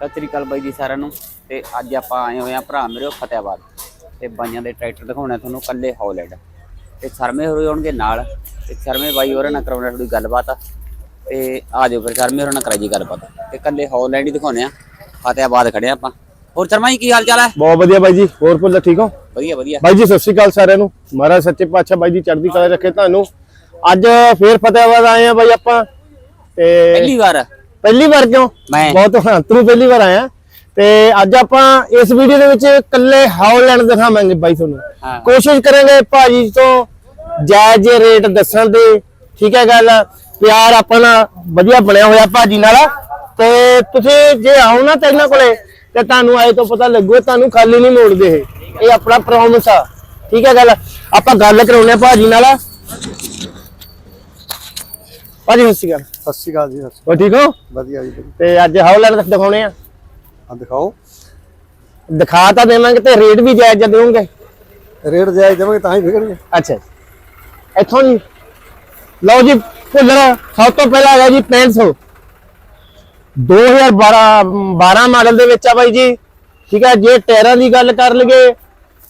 ਸਤਿ ਸ੍ਰੀ ਅਕਾਲ ਬਾਈ ਜੀ ਸਾਰਿਆਂ ਨੂੰ। ਤੇ ਅੱਜ ਆਪਾਂ ਆਏ ਹੋਏ ਆ ਭਰਾ ਮੇਰੇ ਫਤਿਆਬਾਦ। ਤੇ ਬਾਈਆਂ ਦੇ ਟਰੈਕਟਰ ਦਿਖਾਉਣੇ ਤੁਹਾਨੂੰ ਕੱਲੇ ਹੌਲੈਂਡ। ਤੇ ਸ਼ਰਮੇ ਹੋਰੇ ਹੋਣਗੇ ਨਾਲ। ਤੇ ਸ਼ਰਮੇ ਬਾਈ ਹੋਰਾਂ ਨਾਲ ਕਰਾਉਣਾ ਥੋੜੀ ਗੱਲਬਾਤ ਤੇ ਆ ਜਾਓ ਫਿਰ ਸ਼ਰਮੇ ਹੋਰਾਂ ਨਾਲ ਕਰਾਈ ਜੀ ਗੱਲਬਾਤ। ਤੇ ਕੱਲੇ ਹੌਲੈਂਡ ਹੀ ਦਿਖਾਉਣੇ ਆ ਫਤਿਆਬਾਦ ਖੜੇ ਆ ਆਪਾਂ। ਹੋਰ ਸ਼ਰਮਾ ਜੀ ਕੀ ਹਾਲ ਚਾਲ ਹੈ ਬਹੁਤ ਵਧੀਆ ਬਾਈ ਜੀ। ਹੋਰ ਭੁੱਲ ਠੀਕ ਹੋ? ਵਧੀਆ ਵਧੀਆ। ਬਾਈ ਜੀ ਸਤਿ ਸ਼੍ਰੀ ਅਕਾਲ ਸਾਰਿਆਂ ਨੂੰ। ਮਹਾਰਾਜ ਸੱਚੇ ਪਾਤਸ਼ਾਹ ਬਾਈ ਜੀ ਚੜ੍ਹਦੀ ਕਲਾ ਰੱਖੇ ਤੁਹਾਨੂੰ। ਅੱਜ ਫੇਰ ਫਤਿਆਬਾਦ ਆਏ ਆ ਬਾਈ ਆਪਾਂ। ਤੇ ਪਹਿਲੀ ਵਾਰ। ਪਹਿਲੀ ਵਾਰ ਕਿਉਂ? ਮੈਂ। ਬਹੁਤ ਹਾਂ ਤੂੰ ਪਹਿਲੀ ਵਾਰ ਆਇਆ। ਤੇ ਅੱਜ ਆਪਾਂ ਇਸ ਵੀਡੀਓ ਦੇ ਵਿੱਚ ਕੱਲੇ ਹਾਉਲੈਂਡ ਦਿਖਾਵਾਂਗੇ ਬਾਈ ਤੁਹਾਨੂੰ। ਕੋਸ਼ਿਸ਼ ਕਰਾਂਗੇ ਭਾਜੀ ਤੋਂ ਜਾਇਜ਼ ਰੇਟ ਦੱਸਣ ਦੇ। ਠੀਕ ਹੈ ਗੱਲ? ਪਿਆਰ ਆਪਣਾ ਵਧੀਆ ਬਣਿਆ ਹੋਇਆ ਭਾਜੀ ਨਾਲ। ਤੇ ਤੁਸੀਂ ਜੇ ਆਓ ਨਾ ਤੇ ਇਹਨਾਂ ਕੋਲੇ ਤੇ ਤੁਹਾਨੂੰ ਆਏ ਤੋਂ ਪਤਾ ਲੱਗੂ ਤੁਹਾਨੂੰ ਖਾਲੀ ਨਹੀਂ ਮੋੜਦੇ ਇਹ। ਇਹ ਆਪਣਾ ਪ੍ਰੋਮਿਸ ਆ। ਠੀਕ ਹੈ ਗੱਲ? ਆਪਾਂ ਗੱਲ ਕਰਾਉਣੇ ਭਾਜੀ ਨਾਲ। ਭਾਜੀ ਸਤਿ ਸ਼੍ਰੀ ਅਕਾਲ। ਸਤਿ ਸ਼੍ਰੀ ਅਕਾਲ ਜੀ ਸਤਿ ਸ਼੍ਰੀ ਹੋ ਠੀਕ ਹੋ? ਅਕਾਲ। ਵਧੀਆ ਜੀ ਵਧੀਆ। ਤੇ ਅੱਜ ਹਾਉਲੈਂਡ ਦਿਖਾਉਣੇ ਆ। ਆ ਦਿਖਾਓ। ਦਿਖਾ ਤਾਂ ਦੇਵਾਂਗੇ ਤੇ ਰੇਟ ਵੀ ਜਾਇਜ਼ ਦੇਵਾਂਗੇ। ਰੇਟ ਜਾਇਜ਼ ਦੇਵਾਂਗੇ ਤਾਂ ਹੀ ਵਿਕਣਗੇ। ਅੱਛਾ ਜੀ। ਇੱਥੋਂ ਜੀ। ਲਓ ਜੀ ਭੁੱਲਰ ਸਭ ਤੋਂ ਪਹਿਲਾਂ ਹੈਗਾ ਜੀ 6500 2012 12 ਮਾਡਲ ਦੇ ਵਿੱਚ ਆ ਬਾਈ ਜੀ। ਠੀਕ ਹੈ ਜੇ ਟਾਇਰਾਂ ਦੀ ਗੱਲ ਕਰ ਲਈਏ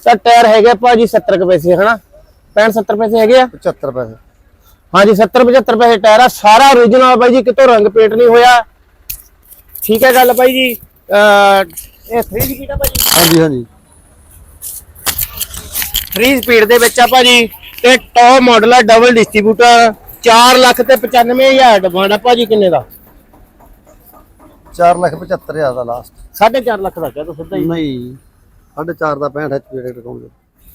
ਤਾਂ ਟਾਇਰ ਹੈਗੇ ਭਾਜੀ 70 ਕੁ ਪੈਸੇ ਹਨਾ? 65 70 ਪੈਸੇ ਹੈਗੇ ਆ। 75 ਪੈਸੇ। ਹਾਂਜੀ 70 75 ਪੈਸੇ ਟਾਇਰ ਆ ਸਾਰਾ origignal ਬਾਈ ਜੀ ਕਿਤੋਂ ਰੰਗ ਪੇਟ ਨਹੀਂ ਹੋਇਆ। ਠੀਕ ਹੈ ਗੱਲ ਬਾਈ ਜੀ ਇਹ 3 ਸਪੀਡ ਆ ਭਾਜੀ? ਹਾਂਜੀ ਹਾਂਜੀ। 3 ਸਪੀਡ ਦੇ ਵਿੱਚ ਆ ਭਾਜੀ ਤੇ ਟੌਪ ਮਾਡਲ ਆ ਡਬਲ ਡਿਸਟ੍ਰੀਬਿਊਟਰ 4 ਲੱਖ ਤੇ 95000 ਡਿਮਾਂਡ ਆ ਭਾਜੀ ਕਿੰਨੇ ਦਾ? 4 ਲੱਖ 75 ਹਜ਼ਾਰ ਦਾ ਲਾਸਟ 4.5 ਲੱਖ ਦਾ ਕਹਿ ਦੋ ਸਿੱਧਾ ਹੀ। ਨਹੀਂ 4.5 ਦਾ 65 ਐਚਪੀ ਰੇਟ ਕਹੋਗੇ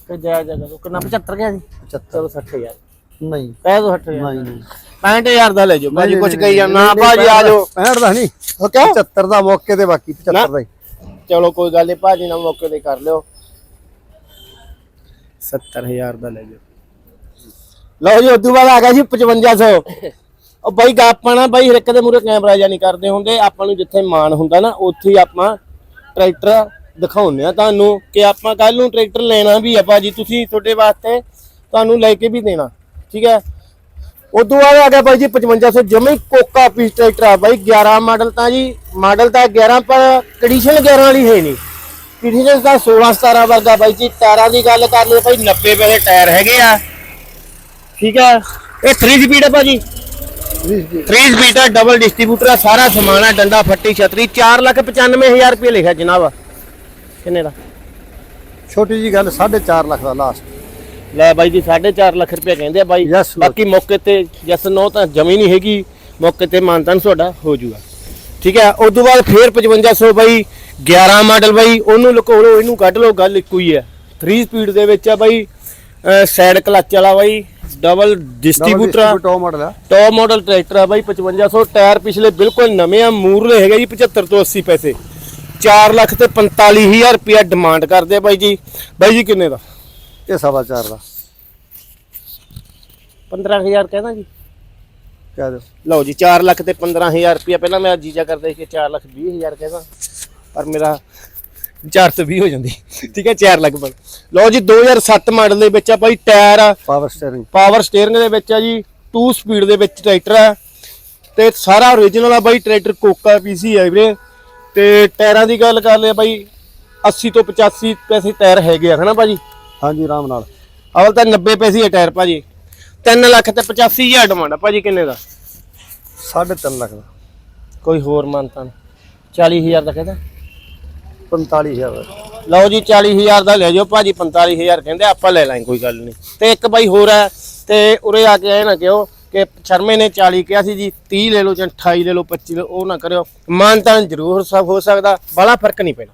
ਤੇ ਜਗ੍ਹਾ ਤੋਂ ਕਿੰਨਾ 75 ਗਿਆ ਜੀ? 75 ਚਲੋ 60000 ਨਹੀਂ। ਕਹਿ ਦੋ 60000 ਨਹੀਂ ਨਹੀਂ। 65000 ਦਾ ਲੈ ਜਾਓ ਭਾਜੀ ਕੁਝ ਕਹੀ ਨਹੀਂ, ਨਾ ਭਾਜੀ ਆ ਜਾਓ। 65 ਦਾ ਨਹੀਂ ਓਕੇ 75 ਦਾ ਮੌਕੇ ਤੇ ਬਾਕੀ 75 ਦਾ ਹੀ। ਚਲੋ ਕੋਈ ਗੱਲ ਨਹੀਂ ਭਾਜੀ ਨਾਲ ਮੌਕੇ ਤੇ ਕਰ ਲਿਓ। 70000 ਦਾ ਲੈ ਜਾਓ। ਲਓ ਜੀ ਉਦੋਂ ਬਾਅਦ ਆ ਗਿਆ ਜੀ 5500 ਉਹ ਬਾਈ ਗਾਪਾਂ ਨਾ ਬਾਈ ਹਰ ਇੱਕ ਦੇ ਮੂਰੇ ਕੈਮਰਾ ਜਾਂ ਨਹੀਂ ਕਰਦੇ ਹੁੰਦੇ। ਆਪਾਂ ਨੂੰ ਜਿੱਥੇ ਮਾਨ ਹੁੰਦਾ ਨਾ ਉੱਥੇ ਹੀ ਆਪਾਂ ਟਰੈਕਟਰ ਦਿਖਾਉਂਦੇ ਆ ਤੁਹਾਨੂੰ ਕਿ ਆਪਾਂ ਕੱਲ ਨੂੰ ਟਰੈਕਟਰ ਲੈਣਾ ਵੀ ਆ ਭਾਜੀ ਤੁਸੀਂ ਤੁਹਾਡੇ ਵਾਸਤੇ ਤੁਹਾਨੂੰ ਲੈ ਕੇ ਵੀ ਦੇਣਾ। ਠੀਕ ਹੈ? ਉਦੋਂ ਬਾਅਦ ਆ ਗਿਆ ਬਾਈ ਜੀ 5500 ਜਮੇ ਕੋਕਾ ਪੀਸ ਟਰੈਕਟਰ ਆ ਬਾਈ 11 ਮਾਡਲ ਤਾਂ ਜੀ ਮਾਡਲ ਤਾਂ 11 ਪਰ ਕੰਡੀਸ਼ਨ 11 ਵਾਲੀ ਹੈ ਨਹੀਂ। ਕੰਡੀਸ਼ਨ ਤਾਂ 16 17 ਵਰਗਾ ਬਾਈ ਜੀ ਟਾਇਰਾਂ ਦੀ ਗੱਲ ਕਰ ਲਓ ਭਾਈ 90 ਪੈਸੇ ਟਾਇਰ ਹੈਗੇ ਆ। ਠੀਕ ਹੈ ਇਹ 3 ਸਪੀਡ ਹੈ ਭਾਜੀ। 3 ਸਪੀਡ ਹੈ ਡਬਲ ਡਿਸਟ੍ਰੀਬਿਊਟਰ ਆ ਸਾਰਾ ਸਮਾਨ ਆ ਡੰਡਾ ਫੱਟੀ ਛਤਰੀ 495000 ਰੁਪਏ ਲਿਖਿਆ ਜਨਾਬ। ਕਿੰਨੇ ਦਾ? ਛੋਟੀ ਜੀ ਗੱਲ 4.5 ਲੱਖ ਦਾ ਲਾਸਟ ਲੈ ਬਾਈ ਜੀ 4.5 ਲੱਖ ਰੁਪਏ ਕਹਿੰਦੇ ਆ ਬਾਈ। Yes. ਬਾਕੀ ਮੌਕੇ ਤੇ ਜਸ ਨੋ ਤਾਂ ਜਮੀ ਨਹੀਂ ਹੈਗੀ। ਮੌਕੇ ਤੇ ਮਾਨਤਾਨ ਤੁਹਾਡਾ ਹੋ ਜਾਊਗਾ ਠੀਕ ਹੈ ਉਸ ਤੋਂ ਬਾਅਦ ਫੇਰ 5500 ਬਾਈ 11 ਮਾਡਲ ਬਾਈ ਉਹਨੂੰ ਲੁਕੋ ਲਓ ਇਹਨੂੰ ਕੱਢ ਲਓ ਗੱਲ ਇੱਕੋ ਹੀ ਹੈ। 3 ਸਪੀਡ ਦੇ ਵਿੱਚ ਆ ਬਾਈ ਸਾਈਡ ਕਲਚ ਵਾਲਾ ਬਾਈ ਡਬਲ ਡਿਸਟ੍ਰੀਬਿਊਟਰ ਟੌਪ ਮਾਡਲ ਆ। ਟੌਪ ਮਾਡਲ ਟਰੈਕਟਰ ਆ ਬਾਈ 5500 ਟਾਇਰ ਪਿਛਲੇ ਬਿਲਕੁਲ ਨਵੇਂ ਆ ਮੂਰਲੇ ਹੈਗੇ ਜੀ 75 ਤੋਂ 80 ਪੈਸੇ। 4 ਲੱਖ ਤੇ 45000 ਰੁਪਇਆ ਡਿਮਾਂਡ ਕਰਦੇ ਆ ਬਾਈ ਜੀ। ਬਾਈ ਜੀ ਕਿੰਨੇ ਦਾ? ਇਹ ਸਵਾ ਚਾਰ ਦਾ। 15000 ਕਹਿੰਦਾ ਜੀ। ਕਹਿ ਦਿਓ। ਲਓ ਜੀ 4 ਲੱਖ ਤੇ 15000 ਰੁਪਇਆ। ਪਹਿਲਾਂ ਮੈਂ ਜੀਜਾ ਕਰਦਾ ਸੀ ਕਿ 4 ਲੱਖ 20000 ਕਹਿੰਦਾ ਪਰ ਮੇਰਾ 420 ਹੋ ਜਾਂਦੀ। ਠੀਕ ਹੈ 4 ਲੱਖ ਬਣ। ਲਓ ਜੀ 2007 ਮਾਡਲ ਦੇ ਵਿੱਚ ਆ ਭਾਈ ਟਾਇਰ ਆ। ਪਾਵਰ ਸਟੀਅਰਿੰਗ ਪਾਵਰ ਸਟੀਅਰਿੰਗ ਦੇ ਵਿੱਚ ਆ ਜੀ 2 ਸਪੀਡ ਦੇ ਵਿੱਚ ਟਰੈਕਟਰ ਆ। ਤੇ ਸਾਰਾ origignal ਆ ਬਾਈ ਟਰੈਕਟਰ ਕੋਕਾ ਪੀਸੀ ਹੈ ਵੀਰੇ। ਤੇ ਟਾਇਰਾਂ ਦੀ ਗੱਲ ਕਰ ਲਿਆ ਬਾਈ 80 ਤੋਂ 85 ਪੈਸੇ ਟਾਇਰ ਹੈਗੇ ਆ ਹਨਾ ਭਾਜੀ? ਹਾਂਜੀ ਆਰਾਮ ਨਾਲ। ਅਵਲ ਤਾਂ 90 ਪੈਸੇ ਹੀ ਟਾਇਰ ਭਾਜੀ। 3 ਲੱਖ ਤੇ 85000 ਡਿਮਾਂਡ ਆ ਭਾਜੀ ਕਿੰਨੇ ਦਾ? 3.5 ਲੱਖ ਦਾ। ਕੋਈ ਹੋਰ ਮੰਨਤਾ 40000 ਦਾ ਕਹਿੰਦਾ। 45000 ਦਾ। ਲਓ ਜੀ 40000 ਦਾ ਲੈ ਜਾਓ ਭਾਜੀ 45000 ਕਹਿੰਦੇ ਆਪਾਂ ਲੈ ਲਾਂਗੇ ਕੋਈ ਗੱਲ ਨਹੀਂ। ਤੇ ਇੱਕ ਬਾਈ ਹੋਰ ਹੈ ਤੇ ਉਰੇ ਆ ਕੇ ਆਏ ਨਾ ਕਿਉਂ ਕਿ ਸ਼ਰਮੇ ਨੇ 40 ਕਿਹਾ ਸੀ ਜੀ 30 ਲੈ ਲਓ ਜਾਂ 28 ਲੈ ਲਓ 25 ਲੈ ਲਓ, ਉਹ ਨਾ ਕਰਿਓ। ਮਾਨਤਾ ਜ਼ਰੂਰ ਸਭ ਹੋ ਸਕਦਾ ਬੜਾ ਫ਼ਰਕ ਨਹੀਂ ਪੈਣਾ।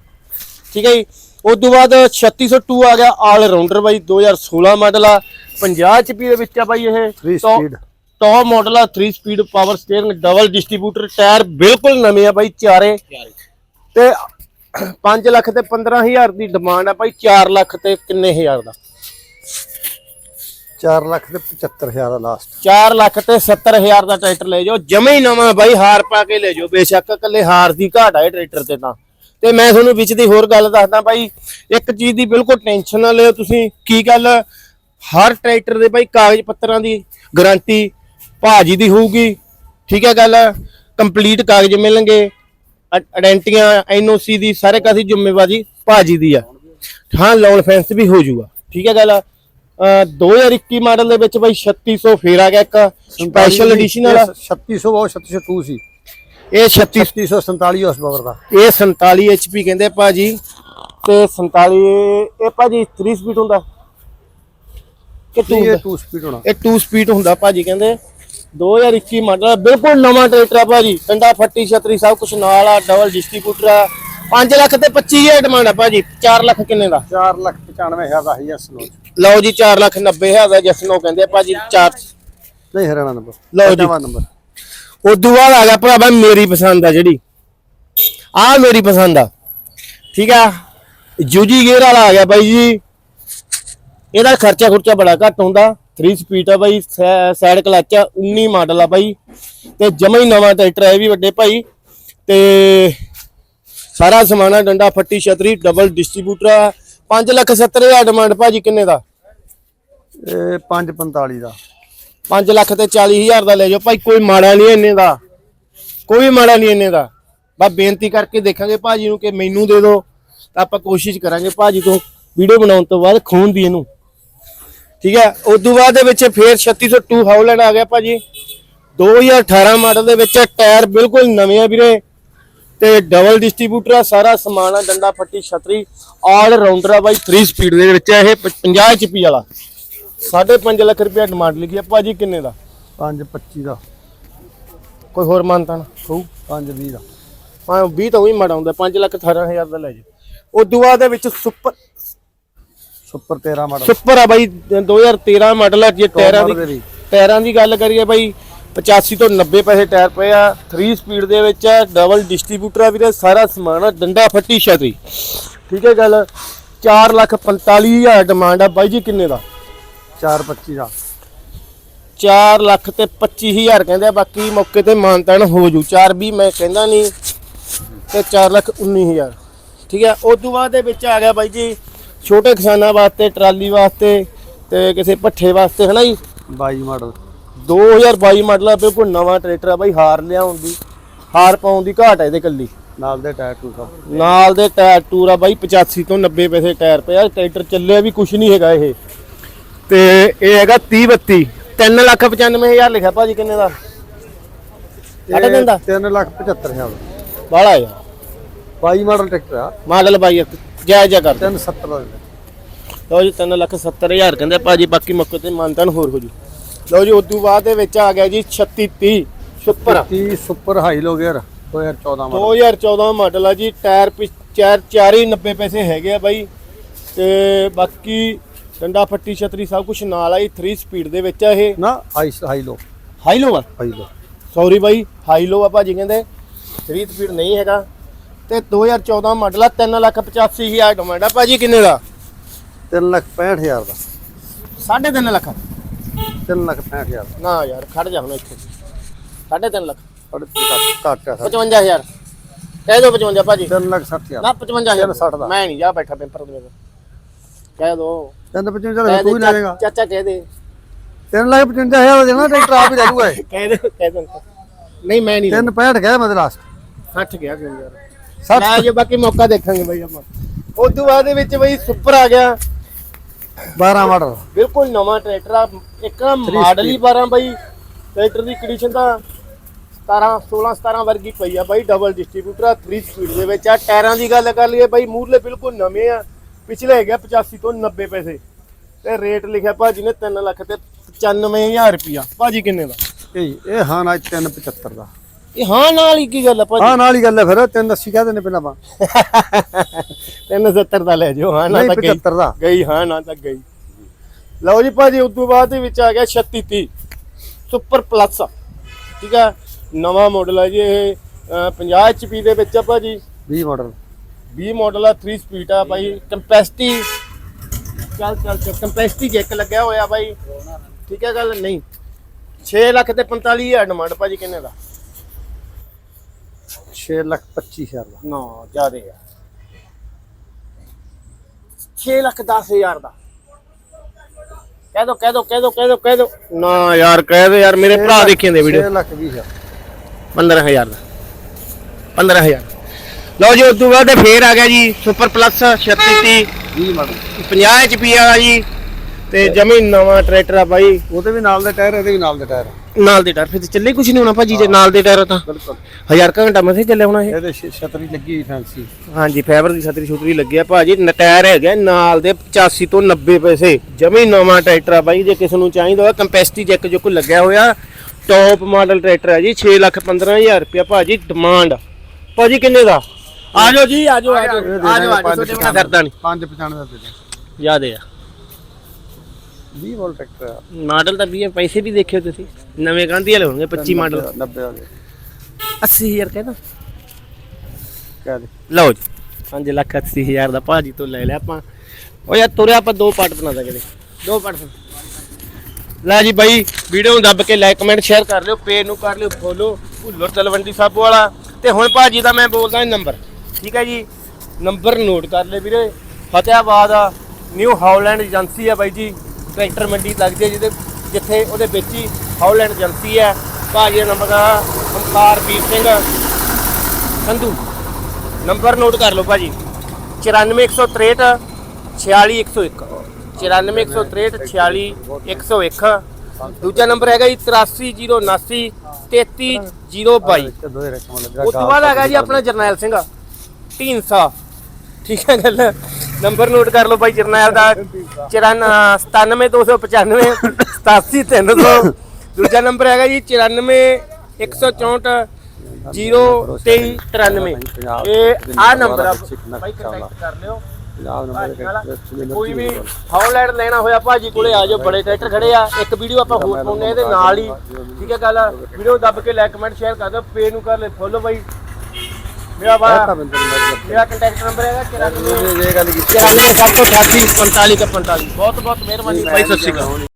ਠੀਕ ਹੈ ਜੀ? ਉਸ ਤੋਂ ਬਾਅਦ 3602 ਆ ਗਿਆ ਆਲ ਰਾਉਂਡਰ ਬਾਈ 2016 ਮਾਡਲ ਆ। 50 HP ਦੇ ਵਿੱਚ ਆ ਬਾਈ ਇਹ। 3 ਟੌ- ਸਪੀਡ ਟੌਪ ਮਾਡਲ ਆ 3 speed power steering double distributor tyre ਬਿਲਕੁਲ ਨਵੇਂ ਆ ਬਾਈ ਚਾਰੇ। ਤੇ 5 ਲੱਖ ਤੇ 15000 ਦੀ ਡਿਮਾਂਡ ਆ ਭਾਈ 4 ਲੱਖ ਤੇ ਕਿੰਨੇ ਹਜ਼ਾਰ ਦਾ। 4 ਲੱਖ ਤੇ 75000 ਦਾ ਲਾਸਟ 4 ਲੱਖ ਤੇ 70000 ਦਾ ਟਰੈਕਟਰ ਲੈ ਜਾਓ। ਜਮੇ ਹੀ ਨਵਾਂ ਬਾਈ ਹਾਰ ਪਾ ਕੇ ਲੈ ਜਾਓ। ਬੇਸ਼ੱਕ ਕੱਲੇ ਹਾਰ ਦੀ ਘਾਟ ਆ ਇਹ ਟਰੈਕਟਰ ਤੇ ਤਾਂ। ਤੇ ਮੈਂ ਤੁਹਾਨੂੰ ਵਿੱਚ ਦੀ ਹੋਰ ਗੱਲ ਦੱਸਦਾ ਬਾਈ ਇੱਕ ਚੀਜ਼ ਦੀ ਬਿਲਕੁਲ ਟੈਨਸ਼ਨ ਨਾ ਲਿਓ ਤੁਸੀਂ। ਕੀ ਗੱਲ? ਹਰ ਟਰੈਕਟਰ ਦੇ ਬਾਈ ਕਾਗਜ਼ ਪੱਤਰਾਂ ਦੀ ਗਾਰੰਟੀ ਭਾਜੀ ਦੀ ਹੋਊਗੀ। ਠੀਕ ਹੈ ਗੱਲ? ਕੰਪਲੀਟ ਕਾਗਜ਼ ਮਿਲਣਗੇ। ਆਇਡੈਂਟੀਆਂ ਐਨਓਸੀ ਦੀ ਸਾਰੇ ਕਾਸੀ ਜ਼ਿੰਮੇਵਾਰੀ ਭਾਜੀ ਦੀ ਆ। ਹਾਂ ਲੋਨ ਫੈਂਸ ਵੀ ਹੋ ਜਾਊਗਾ। ਠੀਕ ਹੈ ਗੱਲ? ਅਹ 2021 ਮਾਡਲ ਦੇ ਵਿੱਚ ਬਾਈ 3600 ਫੇਰ ਆ ਗਿਆ ਇੱਕ। ਸਪੈਸ਼ਲ ਐਡੀਸ਼ਨ ਵਾਲਾ। 3600 ਉਹ 3602 ਸੀ। ਇਹ 36 3647 ਹਾਰਸ ਪਾਵਰ ਦਾ। ਇਹ 47 HP ਕਹਿੰਦੇ ਭਾਜੀ ਤੇ 47 ਇਹ ਭਾਜੀ 3 ਸਪੀਡ ਹੁੰਦਾ। ਕਿ 2 ਇਹ 2 ਸਪੀਡ ਹੋਣਾ। ਇਹ 2 ਸਪੀਡ ਹੁੰਦਾ ਭਾਜੀ ਕਹਿੰਦੇ। 2021 ਮਾਡਲ ਬਿਲਕੁਲ ਨਵਾਂ ਟਰੈਕਟਰ ਆ ਭਾਜੀ। ਡੰਡਾ ਫੱਟੀ ਛਤਰੀ ਸਭ ਕੁਝ ਨਾਲ ਆ ਡਬਲ ਡਿਸਟ੍ਰੀਬਿਊਟਰ ਆ। 5 ਲੱਖ ਤੇ 25000 ਡਿਮਾਂਡ ਆ ਭਾਜੀ। 4 ਲੱਖ ਕਿੰਨੇ ਦਾ? 4 ਲੱਖ 95000 ਦਾ ਹੀ ਐਸ ਨੋ ਲਓ ਜੀ 4 ਲੱਖ 90000 ਦਾ ਜਸਨੋ ਕਹਿੰਦੇ ਆ ਭਾਜੀ। 4 ਨਹੀਂ ਹਰਿਆਣਾ ਨੰਬਰ ਲਓ ਜੀ। ਨੰਬਰ ਉਦੋਂ ਬਾਅਦ ਆ ਗਿਆ ਭਰਾਵਾ, ਮੇਰੀ ਪਸੰਦ ਆ ਜਿਹੜੀ। ਆ ਮੇਰੀ ਪਸੰਦ ਆ। ਠੀਕ ਆ? ਜੂਜੀ ਗੇਅਰ ਵਾਲਾ ਆ ਗਿਆ ਬਾਈ ਜੀ। ਇਹਦਾ ਖਰਚਾ ਖੁਰਚਾ ਬੜਾ ਘੱਟ ਹੁੰਦਾ। 3 ਸਪੀਡ ਆ ਬਾਈ ਸਾਈਡ ਕਲਚ ਆ 19 ਮਾਡਲ ਆ ਬਾਈ। ਤੇ ਜਮਾ ਹੀ ਨਵਾਂ ਟਰੈਕਟਰ ਹੈ ਇਹ ਵੀ ਵੱਡੇ ਭਾਈ। ਤੇ ਸਾਰਾ ਸਮਾਨ ਆ, ਡੰਡਾ, ਫੱਟੀ, ਛਤਰੀ ਡਬਲ ਡਿਸਟ੍ਰੀਬਿਊਟਰ ਆ। 5 ਲੱਖ 70 ਹਜ਼ਾਰ ਡਿਮਾਂਡ ਭਾਜੀ ਕਿੰਨੇ ਦਾ? ਇਹ 545 ਦਾ। 5 ਲੱਖ ਤੇ 40 ਹਜ਼ਾਰ ਦਾ ਲੈ ਜਾਓ। ਭਾਈ ਕੋਈ ਮਾੜਾ ਨਹੀਂ ਇੰਨੇ ਦਾ। ਕੋਈ ਮਾੜਾ ਨਹੀਂ ਇੰਨੇ ਦਾ। ਬਸ ਬੇਨਤੀ ਕਰਕੇ ਦੇਖਾਂਗੇ ਭਾਜੀ ਨੂੰ ਕਿ ਮੈਨੂੰ ਦੇ ਦਿਓ। ਤਾਂ ਆਪਾਂ ਕੋਸ਼ਿਸ਼ ਕਰਾਂਗੇ ਭਾਜੀ ਤੋਂ ਵੀਡੀਓ ਬਣਾਉਣ ਤੋਂ ਬਾਅਦ ਖੋਣ ਦੀ ਇਹਨੂੰ। ਠੀਕ ਹੈ? ਉਸ ਤੋਂ ਬਾਅਦ ਦੇ ਵਿੱਚ ਫੇਰ 3602 ਹਾਊਲੈਂਡ ਆ ਗਿਆ ਭਾਜੀ। 2018 ਮਾਡਲ ਦੇ ਵਿੱਚ ਟਾਇਰ ਬਿਲਕੁਲ ਨਵੇਂ ਆ ਵੀਰੇ। ਤੇ ਡਬਲ ਡਿਸਟ੍ਰੀਬਿਊਟਰ ਆ, ਸਾਰਾ ਸਮਾਨ ਆ, ਡੰਡਾ ਫੱਟੀ ਛਤਰੀ ਆਲ ਰਾਉਂਡਰ ਆ ਬਾਈ। 3 ਸਪੀਡ ਦੇ ਵਿੱਚ ਇਹ 50 HP ਵਾਲਾ। 5.5 ਲੱਖ ਰੁਪਏ ਡਿਮਾਂਡ ਲਿਖੀ ਆ। ਭਾਜੀ ਕਿੰਨੇ ਦਾ? 525 ਦਾ। ਕੋਈ ਹੋਰ ਮਾਨਤਾ ਨਾ? ਹੋਊ 520 ਦਾ। ਹਾਂ 20 ਤਾਂ ਉਹੀ ਮਾੜਾ ਹੁੰਦਾ 5 ਲੱਖ 18000 ਦਾ ਲੈ ਜੀ ਤੋਂ ਬਾਅਦ ਦੇ ਵਿੱਚ ਸੁਪਰ ਸੁਪਰ 13 ਮਾਡਲ। ਸੁਪਰ ਆ ਬਾਈ 2013 ਮਾਡਲ ਆ ਜੇ ਟਾਇਰਾਂ ਦੇ। ਟਾਇਰਾਂ ਦੀ ਗੱਲ ਕਰੀਏ ਬਾਈ 85 ਤੋਂ 90 ਪੈਸੇ ਟਾਇਰ ਪਏ ਆ 3 ਸਪੀਡ ਦੇ ਵਿੱਚ ਆ ਡਬਲ ਡਿਸਟ੍ਰੀਬਿਊਟਰ ਆ ਵੀਰੇ ਸਾਰਾ ਸਮਾਨ ਆ ਡੰਡਾ ਫੱਟੀ ਛਤਰੀ। ਠੀਕ ਹੈ ਗੱਲ? 4 ਲੱਖ 45000 ਡਿਮਾਂਡ ਆ। ਬਾਈ ਜੀ ਕਿੰਨੇ ਦਾ? 425 ਦਾ। 4 ਲੱਖ ਤੇ 25000 ਕਹਿੰਦੇ ਆ ਬਾਕੀ ਮੌਕੇ ਤੇ ਮਾਨਤਾਨ ਹੋ ਜੂ। 4 ਵੀ ਮੈਂ ਕਹਿੰਦਾ ਨਹੀਂ ਤੇ 4 ਲੱਖ 19000 ਠੀਕ ਹੈ ਉਸ ਤੋਂ ਬਾਅਦ ਦੇ ਵਿੱਚ ਆ ਗਿਆ ਬਾਈ ਜੀ ਛੋਟੇ ਕਿਸਾਨਾਂ ਵਾਸਤੇ ਟਰਾਲੀ ਵਾਸਤੇ ਤੇ ਕਿਸੇ ਭੱਠੇ ਵਾਸਤੇ ਹਨਾ ਜੀ? 22 ਮਾਡਲ। 2022 ਮਾਡਲ ਆ ਬਿਲਕੁਲ ਨਵਾਂ ਟਰੈਕਟਰ ਆ ਬਾਈ ਹਾਰ ਲਿਆਉਣ ਦੀ ਹਾਰ ਪਾਉਣ ਦੀ ਘਾਟ ਹੈ ਇਹਦੇ ਕੱਲੀ ਨਾਲ ਦੇ ਟਾਇਰ ਟੂ ਸਭ ਨਾਲ ਦੇ ਟਾਇਰ ਟੂਰ ਆ ਬਾਈ 85 ਤੋਂ 90 ਪੈਸੇ ਟਾਇਰ ਪਿਆ ਟਰੈਕਟਰ ਚੱਲਿਆ ਵੀ ਕੁਝ ਨਹੀਂ ਹੈਗਾ ਇਹ। ਤੇ ਇਹ ਹੈਗਾ 30 32 3 ਲੱਖ 95000 ਲਿਖਿਆ ਭਾਜੀ ਕਿੰਨੇ ਦਾ? ਸਾਢੇ ਤਿੰਨ ਦਾ 3 ਲੱਖ 75000 ਬਾਹਲਾ ਯਾਰ। 22 ਮਾਡਲ ਟਰੈਕਟਰ ਆ। ਮਾਡਲ ਬਾਈ ਜੈ ਜੈ ਕਰ। 370 ਦਾ। ਲਓ ਜੀ 3 ਲੱਖ 70000 ਕਹਿੰਦੇ ਭਾਜੀ ਬਾਕੀ ਮੌਕੇ ਤੇ ਮਾਨਤਨ ਹੋਰ ਹੋ ਜੂ। ਲਓ ਜੀ ਉਦੋਂ ਬਾਅਦ ਦੇ ਵਿੱਚ ਆ ਗਿਆ ਜੀ 36 30 super. 30 super high low gear 2014 model. 2014 model ਆ ਜੀ ਟਾਇਰ ਚਾਰ ਚਾਰ ਹੀ 90 ਪੈਸੇ ਹੈਗੇ ਆ ਬਾਈ। ਤੇ ਬਾਕੀ ਡੰਡਾ ਫੱਟੀ ਛਤਰੀ ਸਭ ਕੁਝ ਨਾਲ ਆਈ 3 ਸਪੀਡ ਦੇ ਵਿੱਚ ਆ ਇਹ। ਨਾ high high low high low ਆ? ਹਾਈ ਲੋ ਸੌਰੀ ਬਾਈ ਹਾਈ ਲੋ ਆ ਭਾਜੀ ਕਹਿੰਦੇ। 3 ਸਪੀਡ ਨਹੀਂ ਹੈਗਾ। ਤੇ 2014 ਮਾਡਲ ਆ 3 ਲੱਖ 85 ਹਜ਼ਾਰ ਡਿਮਾਂਡ ਆ ਭਾਜੀ ਕਿੰਨੇ ਦਾ? 3 ਲੱਖ 65000 ਦਾ। 3.5 ਲੱਖ? 3 ਲੱਖ 65000 ਨਾ ਯਾਰ ਖੜ ਜਾ ਹੁਣ ਇੱਥੇ। 3.5 ਲੱਖ। ਘੱਟ ਆ 55000 ਕਹਿ ਦੋ 55 ਭਾਜੀ। 3 ਲੱਖ 60000 ਨਾ 55000 ਤਿੰਨ ਸੱਠ ਦਾ। ਮੈਂ ਨਹੀਂ ਜਾ ਬੈਠਾ ਪੇਪਰ ਦੇ ਕਹਿ ਦੋ। 3 55 ਕਹਿ ਦਾ ਹੀ ਲੈ ਜਾਏਗਾ ਚਾਚਾ ਕਹਿ ਦੇ। 3 ਲੱਖ 55000 ਦਾ ਦੇਣਾ ਟਰੈਕਟਰ ਆਪ ਹੀ ਲੈ ਲੂਗਾ ਕਹਿ ਦੇ ਕਹਿ ਦੇ। ਨਹੀਂ ਮੈਂ ਨਹੀਂ 3 65 ਗਿਆ ਮੈਂ ਲਾਸਟ 60 ਗਿਆ ਕਿਉਂ ਯਾਰ। 60 ਲੈ ਜੇ ਬਾਕੀ ਮੌਕਾ ਦੇਖਾਂਗੇ ਬਾਈ ਆਪਾਂ। ਉਸ ਤੋਂ ਬਾਅਦ ਦੇ ਵਿੱਚ ਬਈ ਸੁਪਰ ਆ ਗਿਆ। 12 ਮਾਡਲ। ਬਿਲਕੁਲ ਨਵਾਂ ਟਰੈਕਟਰ ਆ। ਇੱਕ ਨਾ ਮਾਡਲ ਹੀ 12 ਬਾਈ। ਟਰੈਕਟਰ ਦੀ ਕੰਡੀਸ਼ਨ ਤਾਂ 17 16 17 ਵਰਗੀ ਪਈ ਆ ਬਾਈ। ਡਬਲ ਡਿਸਟ੍ਰੀਬਿਊਟਰ ਆ 3 ਸਪੀਡ ਦੇ ਵਿੱਚ ਆ। ਟਾਇਰਾਂ ਦੀ ਗੱਲ ਕਰ ਲਈਏ ਬਾਈ ਮੂਰਲੇ ਬਿਲਕੁਲ ਨਵੇਂ ਆ। ਪਿਛਲੇ ਹੈਗੇ ਆ 85 ਤੋਂ 90 ਪੈਸੇ। ਤੇ ਰੇਟ ਲਿਖਿਆ ਭਾਜੀ ਨੇ 3 ਲੱਖ ਤੇ 95000 ਰੁਪਿਆ ਭਾਜੀ ਕਿੰਨੇ ਦਾ? ਇਹ ਇਹ ਹਾਂ ਨਾ 375 ਦਾ। ਇਹ ਹਾਂ ਨਾਲ ਹੀ ਕੀ ਗੱਲ ਆ ਭਾਜੀ ਹਾਂ ਨਾਲ ਹੀ ਗੱਲ ਹੈ ਫਿਰ 380 ਕਹਿ ਦਿੰਦੇ ਪਹਿਲਾਂ ਆਪਾਂ। 370 ਦਾ ਲੈ ਜਾਓ ਹਾਂ ਨਾ ਤਾਂ ਗਈ। 75 ਦਾ। ਗਈ ਹਾਂ ਨਾ ਤਾਂ ਗਈ। ਲਓ ਜੀ ਭਾਜੀ ਉਸ ਤੋਂ ਬਾਅਦ ਦੇ ਵਿੱਚ ਆ ਗਿਆ 3630 ਸੁਪਰ ਪਲੱਸ ਠੀਕ ਆ? ਨਵਾਂ ਮਾਡਲ ਹੈ ਜੀ ਇਹ ਅਹ, 50 HP ਦੇ ਵਿੱਚ ਆ ਭਾਜੀ 20 ਮਾਡਲ 20 ਮਾਡਲ ਆ 3 ਸਪੀਡ ਆ ਭਾਈ ਕੰਪੈਸਿਟੀ ਚੱਲ ਚੱਲ ਚੱਲ ਕੰਪੈਸਿਟੀ ਜੈਕ ਲੱਗਿਆ ਹੋਇਆ ਭਾਈ ਠੀਕ ਹੈ ਗੱਲ ਨਹੀਂ। 6 ਲੱਖ ਤੇ 45 ਹਜ਼ਾਰ ਡਿਮਾਂਡ ਭਾਜੀ ਕਿੰਨੇ ਦਾ? 6 ਲੱਖ 25000 ਦਾ। ਨਾ ਜ਼ਿਆਦੇ ਆ। 6 ਲੱਖ 10 ਹਜ਼ਾਰ ਦਾ। ਕਹਿ ਦੋ ਕਹਿ ਦੋ ਕਹਿ ਦੋ ਕਹਿ ਦੋ ਕਹਿ ਦੋ। ਨਾ ਯਾਰ ਕਹਿ ਦੇ ਯਾਰ ਮੇਰੇ ਭਰਾ ਦੇਖੇ ਨੇ ਵੀਡੀਓ। 6 ਲੱਖ 20000 15000 ਦਾ। 15000 ਲਓ ਜੀ ਉਸ ਤੋਂ ਬਾਅਦ ਫੇਰ ਆ ਗਿਆ ਜੀ ਸੁਪਰ ਪਲੱਸ 3630 20 ਮਾਡਲ 50 HP ਵਾਲਾ ਜੀ। ਤੇ ਜਮੀ ਨਵਾਂ ਟਰੈਕਟਰ ਆ ਬਾਈ। ਉਹਦੇ ਵੀ ਨਾਲ ਦੇ ਟਾਇਰ ਇਹਦੇ ਵੀ ਨਾਲ ਦੇ ਟਾਇਰ ਨਾਲ ਦੇ ਟਾਇਰ ਫਿਰ ਤੇ ਚੱਲੇ ਕੁਝ ਨਹੀਂ ਹੋਣਾ ਭਾਜੀ ਜੇ ਨਾਲ ਦੇ ਟਾਇਰ ਤਾਂ। ਬਿਲਕੁਲ। ਹਜ਼ਾਰ ਕੁ ਘੰਟਾ ਮਸੇ ਚੱਲਿਆ ਹੋਣਾ ਇਹ। ਇਹਦੇ ਛਤਰੀ ਲੱਗੀ ਫੈਂਸੀ ਹਾਂਜੀ ਫਾਈਬਰ ਦੀ ਛਤਰੀ ਛੁਤਰੀ ਲੱਗੀ ਆ ਭਾਜੀ ਨ- ਟਾਇਰ ਹੈਗਾ ਨਾਲ ਦੇ 85 ਤੋਂ 90 ਪੈਸੇ। ਜਮੀ ਨਵਾਂ ਟਰੈਕਟਰ ਆ ਬਾਈ ਜੇ ਕਿਸੇ ਨੂੰ ਚਾਹੀਦਾ ਹੋਵੇ ਕੰਪੈਸਿਟੀ ਚੈੱਕ ਜੋ ਕੋ ਲੱਗਿਆ ਹੋਇਆ ਟੌਪ ਮਾਡਲ ਟਰੈਕਟਰ ਹੈ ਜੀ 6 ਲੱਖ 15000 ਰੁਪਇਆ ਭਾਜੀ ਡਿਮਾਂਡ ਭਾਜੀ ਕਿੰਨੇ ਦਾ? ਆਜੋ ਜੀ ਆਜੋ ਆਜੋ ਆਜੋ ਆਜੋ ਤੁਹਾਡੇ ਬਿਨਾ ਫਿਰਦਾ ਨਹੀਂ। 595 ਦੇ ਦੇ ਯਾਦ ਹੈ। 20 ਵੋਲਟ ਟਰੈਕਟਰ ਆ। ਮਾਡਲ ਤਾਂ ਵੀ ਹੈ, ਪੈਸੇ ਵੀ ਦੇਖਿਓ ਤੁਸੀਂ। ਨਵੇਂ ਗਾਂਧੀ ਵਾਲੇ ਹੋਣਗੇ 25 ਮਾਡਲ। 90 ਵਾਲੇ। 80000 ਕਹਿੰਦਾ ਕਹਿ ਦੇ। ਲਓ ਜੀ 5 ਲੱਖ 80000 ਦਾ ਭਾਜੀ ਤੋਂ ਲੈ ਲਿਆ ਆਪਾਂ। ਉਹ ਯਾਰ ਤੁਰਿਆ ਆਪਾਂ ਦੋ ਪਾਰਟ ਬਣਾ ਦਾਂਗੇ ਦੋ ਪਾਰਟ ਲੈ ਜੀ ਬਾਈ ਵੀਡੀਓ ਨੂੰ ਦੱਬ ਕੇ ਲਾਈਕ ਕਮੈਂਟ ਸ਼ੇਅਰ ਕਰ ਲਿਓ ਪੇਜ ਨੂੰ ਕਰ ਲਿਓ ਫੋਲੋ ਭੁੱਲਰ ਤਲਵੰਡੀ ਸਾਬੋ ਵਾਲਾ। ਤੇ ਹੁਣ ਭਾਜੀ ਦਾ ਮੈਂ ਬੋਲਦਾ ਨੰਬਰ ਠੀਕ ਹੈ ਜੀ। ਨੰਬਰ ਨੋਟ ਕਰ ਲੈ ਵੀਰੇ। ਫਤਿਆਬਾਦ ਆ। ਨਿਊ ਹਾਲੈਂਡ ਏਜੰਸੀ ਆ ਬਾਈ ਜੀ। ਟਰੈਕਟਰ ਮੰਡੀ ਲੱਗਦੀ ਹੈ ਜਿਹਦੇ ਜਿੱਥੇ ਉਹਦੇ ਵਿੱਚ ਹੀ ਹਾਲੈਂਡ ਏਜੰਸੀ ਹੈ ਭਾਜੀ ਦਾ ਨੰਬਰ ਆ ਓਮਕਾਰ ਵੀਰ ਸਿੰਘ। ਸੰਧੂ। ਨੰਬਰ ਨੋਟ ਕਰ ਲਓ ਭਾਜੀ। 94163 46101 94163 46101 ਦੂਜਾ ਨੰਬਰ ਹੈਗਾ ਜੀ 83079 3302 ਤੇ ਦੋਏ ਰਕਮ ਲੱਗਾ ਉਸ ਤੋਂ ਬਾਅਦ ਹੈਗਾ ਜੀ ਆਪਣਾ ਜਰਨੈਲ ਸਿੰਘ ਢੀਂਸਾ ਠੀਕ ਹੈ ਗੱਲ। ਨੰਬਰ ਨੋਟ ਕਰ ਲਓ ਭਾਈ ਜਰਨੈਲ ਦਾ। 97295 87300 ਦੂਜਾ ਨੰਬਰ ਹੈਗਾ ਜੀ 94164 02393 ਇਹ ਆ ਨੰਬਰ ਆ। ਭਾਈ ਕੰਟੈਕਟ ਕਰ ਲਿਓ। ਕੋਈ ਵੀ ਹੌਲੈਂਡ ਲੈਣਾ ਹੋਇਆ ਭਾਜੀ ਕੋਲੇ ਆ ਜਾਓ। ਬੜੇ ਟਰੈਕਟਰ ਖੜੇ ਆ। ਇੱਕ ਵੀਡੀਓ ਆਪਾਂ ਹੋਰ ਪਾਉਣੇ ਇਹਦੇ ਨਾਲ ਹੀ। ਠੀਕ ਹੈ ਗੱਲ। ਵੀਡੀਓ ਦੱਬ ਕੇ ਲਾਈਕ ਕਮੈਂਟ ਸ਼ੇਅਰ ਕਰ ਦਿਓ। ਪੇਜ ਨੂੰ ਕਰ ਲੈ ਫੋਲੋ ਬਾਈ। ਮੇਰਾ ਬਾ ਬੰਦੇ ਨੂੰ ਮੇਰਾ ਕੰਟੈਕਟ ਨੰਬਰ ਹੈਗਾ 94 ਇਹ ਗੱਲ ਕੀਤੀ। 94 788 45 45 ਬਹੁਤ ਬਹੁਤ ਮਿਹਰਬਾਨੀ ਭਾਈ ਸਤਿ ਸ਼੍ਰੀ ਅਕਾਲ।